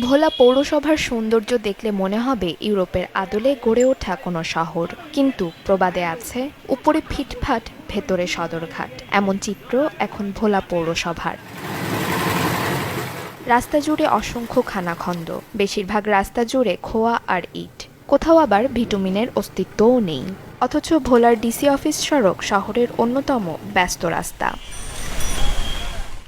ভোলা পৌরসভার সৌন্দর্য দেখলে মনে হবে ইউরোপের আদলে গড়ে ওঠা কোনো শহর। কিন্তু প্রবাদে আছে উপরে ফিটফাট, ভেতরে সদরঘাট। এমন চিত্র এখন ভোলা পৌরসভার। রাস্তা জুড়ে অসংখ্য খানাখন্দ। বেশিরভাগ রাস্তা জুড়ে খোয়া আর ইট। কোথাও আবার ভিটামিনের অস্তিত্বও নেই। অথচ ভোলার ডিসি অফিস সড়ক শহরের অন্যতম ব্যস্ত রাস্তা।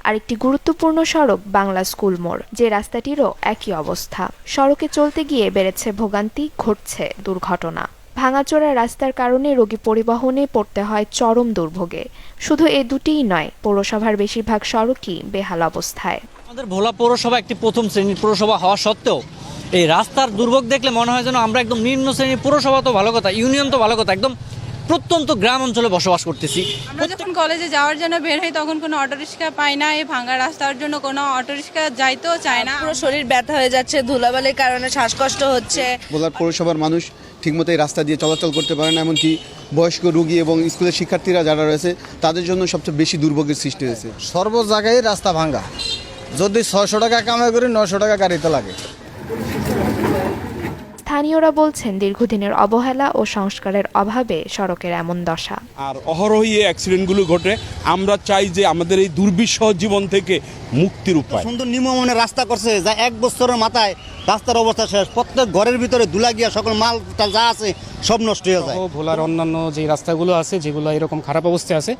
আরেকটি গুরুত্বপূর্ণ সড়ক বাংলা স্কুল মোড়, যে রাস্তাটিরও একই অবস্থা। সড়কে চলতে গিয়ে বেড়েছে ভোগান্তি, ঘটছে দুর্ঘটনা। ভাঙাচোরা রাস্তার কারণে রোগী পরিবহনে পড়তে হয় চরম দুর্ভোগে। শুধু এ দুটিই নয়, পৌরসভার বেশিরভাগ সড়কই বেহাল অবস্থায়। আমাদের ভোলা পৌরসভা একটি প্রথম শ্রেণির পৌরসভা হওয়া সত্ত্বেও এই রাস্তার দুর্ভোগ দেখলে মনে হয় যেন আমরা একদম নিম্ন শ্রেণির পৌরসভা তো ভালো কথা, ইউনিয়ন তো ভালো কথা, একদম প্রত্যন্ত গ্রাম অঞ্চলে বসবাস করতেছি। আমরা যখন কলেজে যাওয়ার জন্য বের হই তখন কোনো অটোরিক্সা পাই না এই ভাঙা রাস্তার জন্য কোনো অটোরিক্সা যাইতেও চায় না। পুরো শরীর ব্যথা হয়ে যাচ্ছে ধুলাবালির কারণে শ্বাসকষ্ট হচ্ছে। ভোলার পৌরসভার মানুষ ঠিকমতো এই রাস্তা দিয়ে চলাচল করতে পারে না এমনকি বয়স্ক রুগী এবং স্কুলের শিক্ষার্থীরা যারা রয়েছে তাদের জন্য সবচেয়ে বেশি দুর্ভোগের সৃষ্টি হয়েছে। সর্ব জায়গায় রাস্তা ভাঙ্গা যদি ছশো টাকা কামাই করি নশো টাকা গাড়িতে লাগে। স্থানীয়রা বলছেন দীর্ঘদিনের অবহেলা ও সংস্কারের অভাবে সড়কের এমন দশা। আর অহরহই এই অ্যাক্সিডেন্টগুলো ঘটে। আমরা চাই যে আমাদের এই দুর্বিষহ জীবন থেকে মুক্তির উপায়। সুন্দর নিম্নমানের রাস্তা করছে যা এক বছরের মাথায় রাস্তার অবস্থা শেষ। প্রত্যেক ঘরের ভিতরে ধুলা গিয়া সকল মাল যা আছে সব নষ্ট হয়ে যায়। ভোলার অন্যান্য যে রাস্তাগুলো আছে যেগুলো এরকম খারাপ অবস্থায় আছে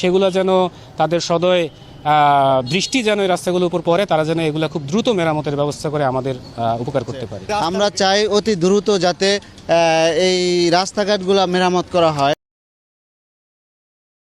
সেগুলো যেন তাদের সদয় দৃষ্টি যেন এই রাস্তাগুলোর উপর পড়ে, তারা যেন এগুলো খুব দ্রুত মেরামতের ব্যবস্থা করে আমাদের উপকার করতে পারে। আমরা চাই অতি দ্রুত যাতে এই রাস্তাঘাটগুলো মেরামত করা হয়।